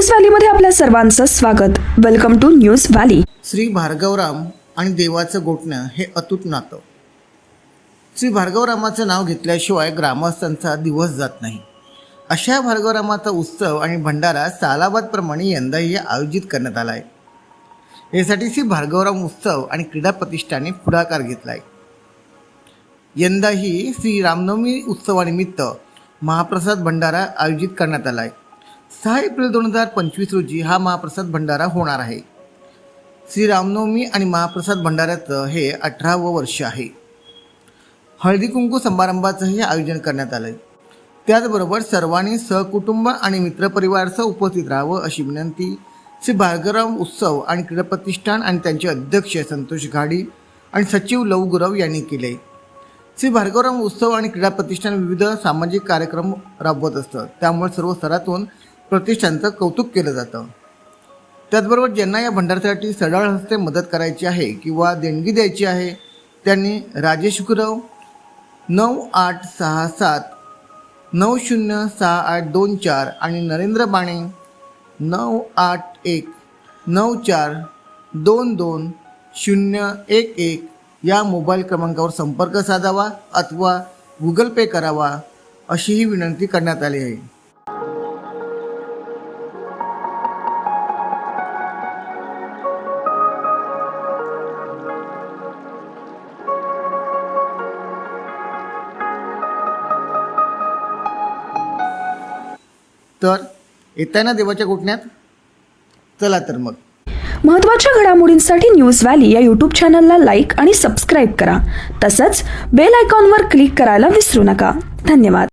News व्हॅलीमध्ये आपल्या सर्वांचं स्वागत. Welcome to news valley. Shri Bhargavram आणि देवाचं गोठणं हे अतूट नातं. श्री भार्गवरामाचं नाव घेतल्याशिवाय ग्रामस्थांचा दिवस जात नाही. अशा भार्गवरामाचा उत्सव आणि भंडारा सालाबादप्रमाणे यंदाही आयोजित करण्यात आला आहे. यासाठी श्री भार्गवराम उत्सव आणि क्रीडा प्रतिष्ठाने पुढाकार घेतला आहे यंदाही श्री रामनवमी उत्सवानिमित्त महाप्रसाद भंडारा आयोजित करण्यात आला आहे. सहा एप्रिल दोन हजार पंचवीस रोजी हा महाप्रसाद भंडारा होणार आहे. श्री रामनवमी आणि महाप्रसाद भंडाऱ्याचं हे अठरावं वर्ष आहे. हळदी कुंकू समारंभाचंही आयोजन करण्यात आलं आहे त्याचबरोबर सर्वांनी सहकुटुंब आणि मित्रपरिवारसह उपस्थित राहावं अशी विनंती श्री भार्गवराव उत्सव आणि क्रीडा प्रतिष्ठान आणि त्यांचे अध्यक्ष संतोष घाडी आणि सचिव लव गुरव यांनी केले. श्री भार्गवराव उत्सव आणि क्रीडा प्रतिष्ठान विविध सामाजिक कार्यक्रम राबवत असतं. त्यामुळे सर्व स्तरातून प्रतिष्ठानचं कौतुक केलं जातं. त्याचबरोबर ज्यांना या भंडाऱ्यासाठी सडाळ हस्ते मदत करायची आहे किंवा देणगी द्यायची आहे त्यांनी राजेश गुरव नऊ आठ सहा सात नऊ शून्य सहा आठ दोन चार आणि नरेंद्र बाणे नऊ आठ एक नऊ चार दोन दोन शून्य एक एक या मोबाईल क्रमांकावर संपर्क साधावा अथवा गुगल पे करावा अशीही विनंती करण्यात आली आहे. तर येताय ना देवाच्या कुठण्यात चला तर मग. महत्त्वाच्या घडामोडींसाठी न्यूज व्हॅली या यूट्यूब चॅनलला लाईक आणि सबस्क्राईब करा. तसंच बेल आयकॉनवर क्लिक करायला विसरू नका. धन्यवाद.